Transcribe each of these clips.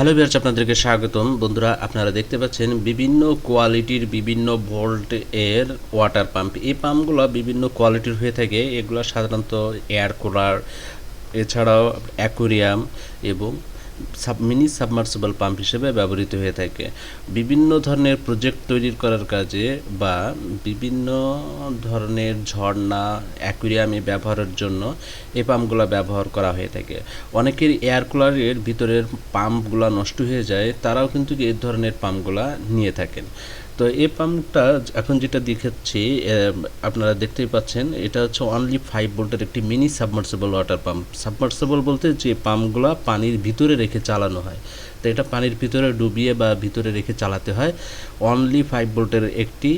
Hello বিয়ার্স আপনাদেরকে স্বাগতম। বন্ধুরা, আপনারা দেখতে পাচ্ছেন বিভিন্ন কোয়ালিটির বিভিন্ন ভোল্ট এর ওয়াটার পাম্প এই পাম্পগুলো বিভিন্ন কোয়ালিটির হয়ে থাকে। এগুলো সাধারণত এয়ার কুলার এছাড়াও অ্যাকোরিয়াম এবং মিনি সাবমার্সিবল পাম্প হিসেবে ব্যবহৃত হয়ে থাকে। বিভিন্ন ধরনের প্রজেক্ট তৈরি করার কাজে বা বিভিন্ন ধরনের ঝর্ণা অ্যাকুরিয়ামে ব্যবহারের জন্য এই পাম্পগুলো ব্যবহার করা হয়ে থাকে। অনেকের এয়ার কুলারের ভিতরের পাম্পগুলো নষ্ট হয়ে যায়, তারাও কিন্তু এই ধরনের পাম্পগুলো নিয়ে থাকেন। তো এই পাম্পটা এখন যেটা দেখাচ্ছি আপনারা দেখতেই পাচ্ছেন, এটা হচ্ছে অনলি ফাইভ ভোল্টের একটি mini submersible water pump submersible বলতে যে পাম্পগুলো পানির ভিতরে রেখে চালানো হয়। তো এটা পানির ভিতরে ডুবিয়ে বা ভিতরে রেখে চালাতে হয়। অনলি ফাইভ ভোল্টের একটি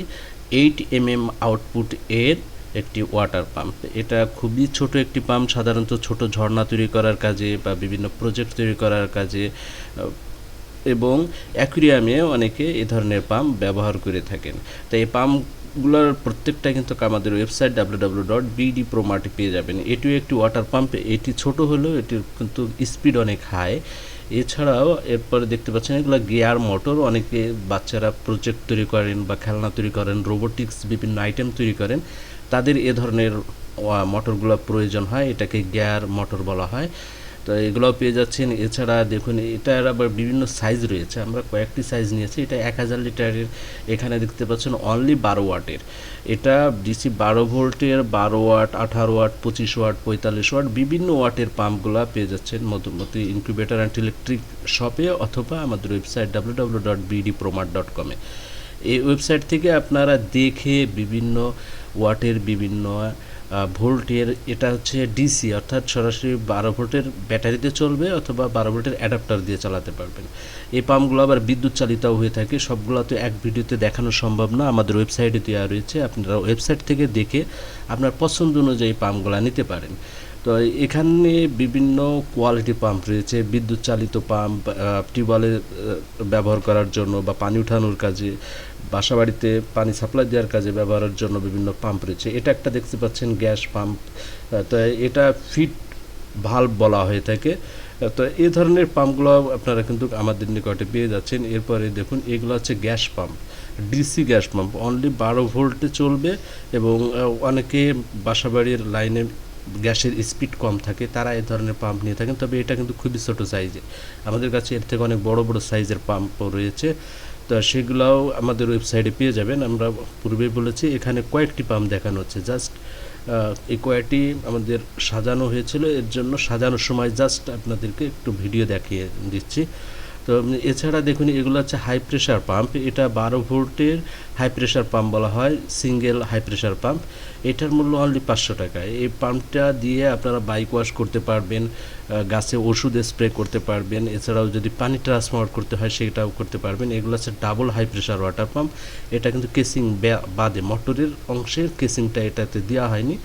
এইট এম এম আউটপুট এর একটি ওয়াটার পাম্প এটা খুবই ছোট একটি পাম্প সাধারণত ছোট ঝর্ণা তৈরি করার কাজে বা বিভিন্ন প্রজেক্ট তৈরি করার কাজে এবং অ্যাকুরিয়ামে অনেকে এ ধরনের পাম্প ব্যবহার করে থাকেন। তো এই পাম্পগুলোর প্রত্যেকটা কিন্তু আমাদের website W W dot BD প্রোমার্টে পেয়ে যাবেন। এটিও একটি ওয়াটার পাম্প, এটি ছোট হলেও এটির কিন্তু স্পিড অনেক হাই। এছাড়াও এরপরে দেখতে পাচ্ছেন এগুলো গিয়ার মোটর, অনেকে বাচ্চারা প্রজেক্ট তৈরি করেন বা খেলনা তৈরি করেন, রোবোটিক্স বিভিন্ন আইটেম তৈরি করেন, তাদের এ ধরনের মোটরগুলো প্রয়োজন হয়, এটাকে গিয়ার মোটর বলা হয়। তো এগুলোও পেয়ে যাচ্ছেন। এছাড়া দেখুন, এটার আবার বিভিন্ন সাইজ রয়েছে। আমরা কয়েকটি সাইজ নিয়েছি। এটা এক হাজার লিটারের এখানে দেখতে পাচ্ছেন অনলি বারো ওয়াটের। এটা ডিসি বারো ভোল্টের, বারো ওয়াট, আঠারো ওয়াট, পঁচিশ ওয়াট, পঁয়তাল্লিশ ওয়াট বিভিন্ন ওয়াটের পাম্পগুলো পেয়ে যাচ্ছেন মধ্যমতি ইনকিউবেটার অ্যান্ড ইলেকট্রিক শপে অথবা আমাদের website W W dot BD Promart dot কমে এই ওয়েবসাইট থেকে আপনারা দেখে বিভিন্ন ওয়াটের বিভিন্ন ভোল্টের এটা হচ্ছে ডিসি অর্থাৎ সরাসরি বারো ভোল্টের ব্যাটারিতে চলবে অথবা বারো ভোল্টের অ্যাডাপ্টার দিয়ে চালাতে পারবেন। এই পাম্পগুলো আবার বিদ্যুৎ চালিতও হয়ে থাকে, সবগুলো তো এক ভিডিওতে দেখানো সম্ভব না, আমাদের ওয়েবসাইটে দেওয়া রয়েছে, আপনারা ওয়েবসাইট থেকে দেখে আপনার পছন্দ অনুযায়ী পাম্পগুলো নিতে পারেন। তো এখানে বিভিন্ন কোয়ালিটি পাম্প রয়েছে বিদ্যুৎ চালিত পাম্প টিউবওয়েলের ব্যবহার করার জন্য বা পানি উঠানোর কাজে বাসা বাড়িতে পানি সাপ্লাই দেওয়ার কাজে ব্যবহারের জন্য বিভিন্ন পাম্প রয়েছে। এটা একটা দেখতে পাচ্ছেন গ্যাস পাম্প তো এটা ফিট ভাল্ব বলা হয়ে থাকে। তো এই ধরনের পাম্পগুলো আপনারা কিন্তু আমাদের নিকটে পেয়ে যাচ্ছেন। এরপরে দেখুন, এগুলো হচ্ছে gas pump DC gas pump only বারো ভোল্টে চলবে এবং অনেকে বাসাবাড়ির লাইনে গ্যাসের স্পিড কম থাকে, তারা এই ধরনের পাম্প নিয়ে থাকেন। তবে এটা কিন্তু খুবই ছোটো সাইজে আমাদের কাছে এর থেকে অনেক বড় বড় সাইজের পাম্পও রয়েছে। তো সেগুলোও আমাদের ওয়েবসাইটে পেয়ে যাবেন। আমরা পূর্বে বলেছি, এখানে কয়েকটি পাম্প দেখানো হচ্ছে। জাস্ট এই কয়েকটি আমাদের সাজানো হয়েছিল। এর জন্য সাজানোর সময় জাস্ট আপনাদেরকে একটু ভিডিও দেখিয়ে দিচ্ছি। তো এছাড়া দেখুন, এগুলো হচ্ছে হাই প্রেশার পাম্প এটা বারো ভোল্টের হাই প্রেশার পাম্প বলা হয় সিঙ্গেল হাই প্রেশার পাম্প এটার মূল্য অনলি পাঁচশো টাকা। এই পাম্পটা দিয়ে আপনারা বাইক ওয়াশ করতে পারবেন গাছে ওষুধ স্প্রে করতে পারবেন, এছাড়াও যদি পানি ট্রান্সফার করতে হয়, সেটাও করতে পারবেন। এগুলো হচ্ছে double high pressure water pump এটা কিন্তু কেসিং বাদে মোটরের অংশের কেসিংটা এটাতে দেওয়া হয়নি।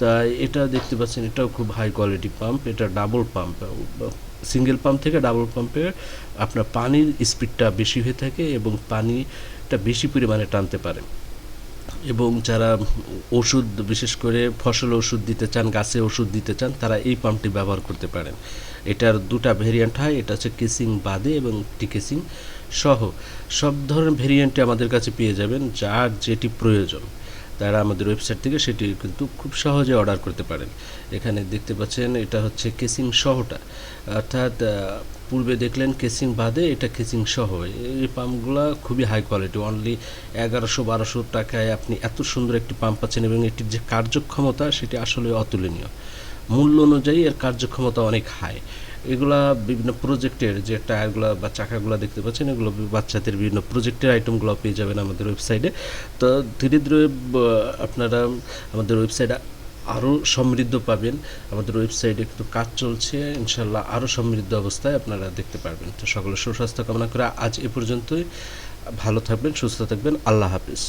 তা এটা দেখতে পাচ্ছেন, এটাও খুব হাই কোয়ালিটি পাম্প এটা ডাবল পাম্প সিঙ্গেল পাম্প থেকে ডাবল পাম্পের আপনার পানির স্পিডটা বেশি হয়ে থাকে এবং পানিটা বেশি পরিমাণে টানতে পারে। এবং যারা ওষুধ, বিশেষ করে ফসল ওষুধ দিতে চান, গাছে ওষুধ দিতে চান, তারা এই পাম্পটি ব্যবহার করতে পারেন। এটার দুটা ভেরিয়েন্ট হয়, এটা হচ্ছে কেসিং বাদে এবং টি কেসিং সহ। সব ধরনের ভেরিয়েন্টে আমাদের কাছে পেয়ে যাবেন, যার যেটি প্রয়োজন। তারা আমাদের ওয়েবসাইট থেকে সেটি কিন্তু খুব সহজে অর্ডার করতে পারেন। এখানে দেখতে পাচ্ছেন, এটা হচ্ছে কেসিং সহটা অর্থাৎ পূর্বে দেখলেন কেসিং বাদে এটা কেসিং সহ। এই পাম্পগুলো খুবই হাই কোয়ালিটি অনলি এগারোশো বারোশো টাকায় আপনি এত সুন্দর একটি পাম্প পাচ্ছেন এবং এটির যে কার্যক্ষমতা সেটি আসলে অতুলনীয়। মূল্য অনুযায়ী এর কার্যক্ষমতা অনেক হাই এগুলা বিভিন্ন প্রজেক্টের যে টায়ারগুলো বা চাকাগুলো দেখতে পাচ্ছেন, এগুলো বাচ্চাদের বিভিন্ন প্রজেক্টের আইটেমগুলো পেয়ে যাবেন আমাদের ওয়েবসাইটে তো ধীরে ধীরে আপনারা আমাদের ওয়েবসাইটে আরও সমৃদ্ধ পাবেন। আমাদের ওয়েবসাইটে একটু কাজ চলছে ইনশাল্লাহ আরও সমৃদ্ধ অবস্থায় আপনারা দেখতে পারবেন। তো সকলের সুস্বাস্থ্য কামনা করে আজ এ পর্যন্তই। ভালো থাকবেন, সুস্থ থাকবেন, আল্লাহ হাফিজ।